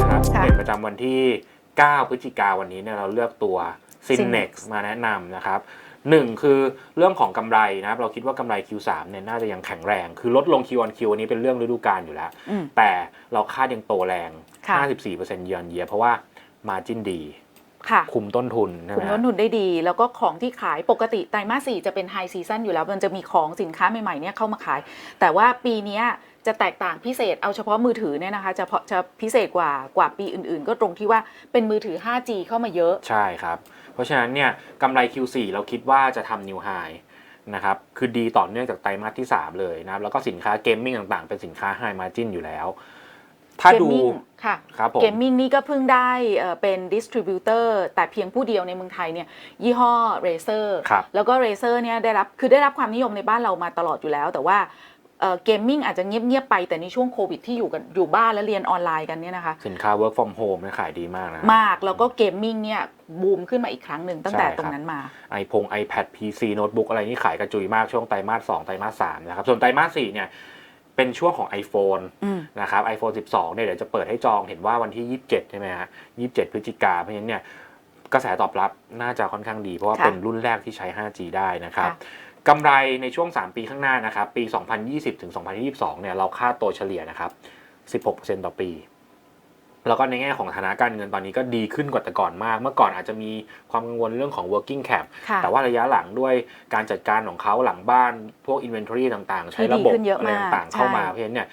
นะครับค่ะเด่นประจำวันที่ 9 พฤศจิกาวันนี้เนี่ยเราเลือกตัว Synex Synex มาแนะนำนะครับหนึ่งคือเรื่องของกำไรนะครับเราคิดว่ากำไร Q3 เนี่ยน่าจะยังแข็งแรง คือลดลง Q on Q อันนี้เป็นเรื่องฤดูกาลอยู่แล้ว อืม แต่เราคาดยังโตแรง ค่ะ 54%เยือนเยียเพราะว่า Margin ดี ค่ะ คุมต้นทุนใช่ไหคุมมฮะต้นทุนได้ดี แล้วก็ของที่ขายปกติไตรมาสสี่จะเป็นไฮซีซั o นอยู่แล้ว มันจะมีของสินค้าใหม่ๆเนี่ยเข้ามาขาย แต่ว่าปีเนี้ยจะแตกต่างพิเศษเอาเฉพาะมือถือเนี่ยนะคะจะเพาะจะพิเศษกว่ากว่าปีอื่นๆ ก็ตรงที่ว่าเป็นมือถือ 5G เข้ามาเยอะ ใช่ครับ เพราะฉะนั้นเนี่ยกำไร Q4 เราคิดว่าจะทำนิวไฮนะครับคือดีต่อเนื่องจากไตรมาสที่ 3 เลยนะครับแล้วก็สินค้าเกมมิ่งต่างๆ เป็นสินค้าไฮมาจินอยู่แล้ว ถ้าดู Gaming ค่ะครับผม เกมมิ่งนี่ก็เพิ่งได้เอ่อเป็นดิสทริบิวเตอร์แต่เพียงผู้เดียวในเมืองไทยเนี่ยยี่ห้อ Razer ครับ แล้วก็ Razer เนี่ยได้รับคือได้รับความนิยมในบ้านเรามาตลอดอยู่แล้ว แต่ว่าเกมมิ่งอาจจะเงียบๆไปแต่ในช่วงโควิดที่อยู่กันอยู่บ้านและเรียนออนไลน์กันเนี่ยนะคะ สินค้า work from home เนี่ยขายดีมากนะ มากแล้วก็เกมมิ่งเนี่ยบูมขึ้นมาอีกครั้งหนึ่งตั้งแต่ใช่ครับ ตรงนั้นมา ไอพง iPad PC โน้ตบุ๊กอะไรนี่ขายกระจุยมากช่วงไตรมาส2ไตรมาส3นะครับ ส่วนไตรมาส4เนี่ย เป็นช่วงของ iPhone อืมนะครับ iPhone 12 เนี่ยเดี๋ยวจะเปิดให้จองเห็นว่าวันที่ 27 ใช่ไหมฮะ 27 พฤศจิกาเพราะฉะนั้นเนี่ยกระแสตอบรับน่าจะค่อนข้างดี เพราะว่าค่ะเป็นรุ่นแรกที่ใช้ 5G ได้นะครับค่ะกำไรในช่วง 3 ปีข้างหน้านะครับ ปี 2020 ถึง 2022 เนี่ยเราคาดตัวเฉลี่ยนะครับ 16%ต่อปี แล้วก็ในแง่ของฐานะการเงินตอนนี้ก็ดีขึ้นกว่าแต่ก่อนมาก เมื่อก่อนอาจจะมีความกังวลเรื่องของ working cap ค่ะแต่ว่าระยะหลังด้วยการจัดการของเขาหลังบ้านพวก inventory ต่างๆ ใช้ระบบที่ดีขึ้นเยอะอะไรมากต่างๆ เข้ามาใช่เพราะฉะนั้นเนี่ย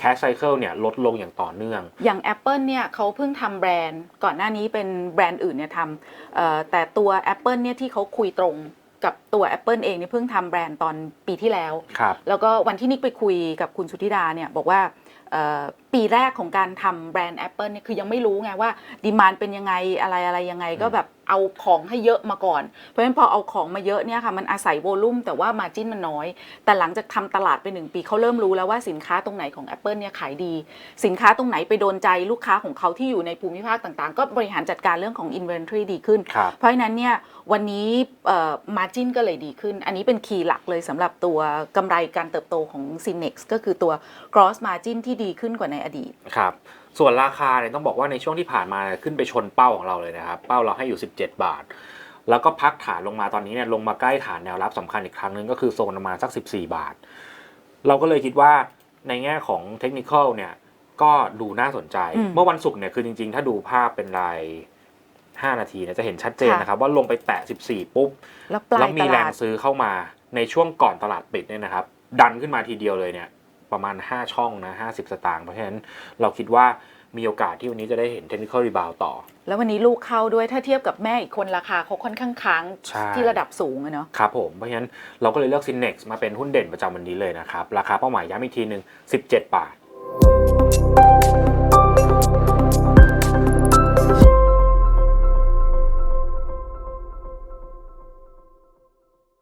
cash cycle เนี่ยลดลงอย่างต่อเนื่อง อย่าง Apple เนี่ยเขาเพิ่งทำแบรนด์ ก่อนหน้านี้เป็นแบรนด์อื่นเนี่ยทำเอ่อแต่ตัว Apple เนี่ยที่เขาคุยตรงกับตัว Apple เองเนี่ยเพิ่งทำแบรนด์ตอนปีที่แล้วครับแล้วก็วันที่นิกไปคุยกับคุณสุธิดาเนี่ยบอกว่าเอ่อ ปีแรกของการทำแบรนด์ Apple เนี่ยคือยังไม่รู้ไงว่าดีมานเป็นยังไงอะไรอะไรยังไงก็แบบเอาของให้เยอะมาก่อน เพราะฉะนั้นพอเอาของมาเยอะเนี่ยค่ะมันอาศัยโวลุ่มแต่ว่ามาจิ้นมันน้อย แต่หลังจากทำตลาดไปหนึ่งปีเขาเริ่มรู้แล้วว่าสินค้าตรงไหนของ Apple เนี่ยขายดี สินค้าตรงไหนไปโดนใจลูกค้าของเขาที่อยู่ในภูมิภาคต่างๆ ก็บริหารจัดการเรื่องของ inventory ดีขึ้นครับเพราะฉะนั้นเนี่ยวันนี้มาจินก็เลยดีขึ้น อันนี้เป็นคีย์หลักเลยสำหรับตัวกำไรการเติบโตของ Cinex ก็คือตัว gross margin ที่ดีขึ้นกว่าในอดีตครับส่วนราคาเนี่ยต้องบอกว่าในช่วงที่ผ่านมาเนี่ยขึ้นไปชนเป้าของเราเลยนะครับ เป้าเราให้อยู่ 17 บาท แล้วก็พักฐานลงมาตอนนี้เนี่ยลงมาใกล้ฐานแนวรับสำคัญอีกครั้งหนึงก็คือโซนประมาณสัก 14 บาท เราก็เลยคิดว่าในแง่ของเทคนิคเนี่ยก็ดูน่าสนใจอืมเมื่อวันศุกร์เนี่ยคือจริงๆ ถ้าดูภาพเป็นราย 5 นาทีเนี่ยจะเห็นชัดเจนค่ะนะครับ ว่าลงไปแตะ 14 ปุ๊บ แล้วปลาแล้วยมีตแรลางดซื้อเข้ามาในช่วงก่อนตลาดปิดเนี่ยนะครับ ดันขึ้นมาทีเดียวเลยเนี่ย ประมาณ 5 ช่องนะ50 สตางค์เพราะฉะนั้นเราคิดว่ามีโอกาสที่วันนี้จะได้เห็นเทคนิคอลรีบาวต่อ แล้ววันนี้ลูกเข้าด้วยถ้าเทียบกับแม่อีกคนราคาเขาค่อนข้างค้างใช่ที่ระดับสูงอะเนาะครับผมเพราะฉะนั้นเราก็เลยเลือก Cinex มาเป็นหุ้นเด่นประจำวันนี้เลยนะครับ ราคาเป้าหมายย้ำอีกทีหนึ่ง17 บาท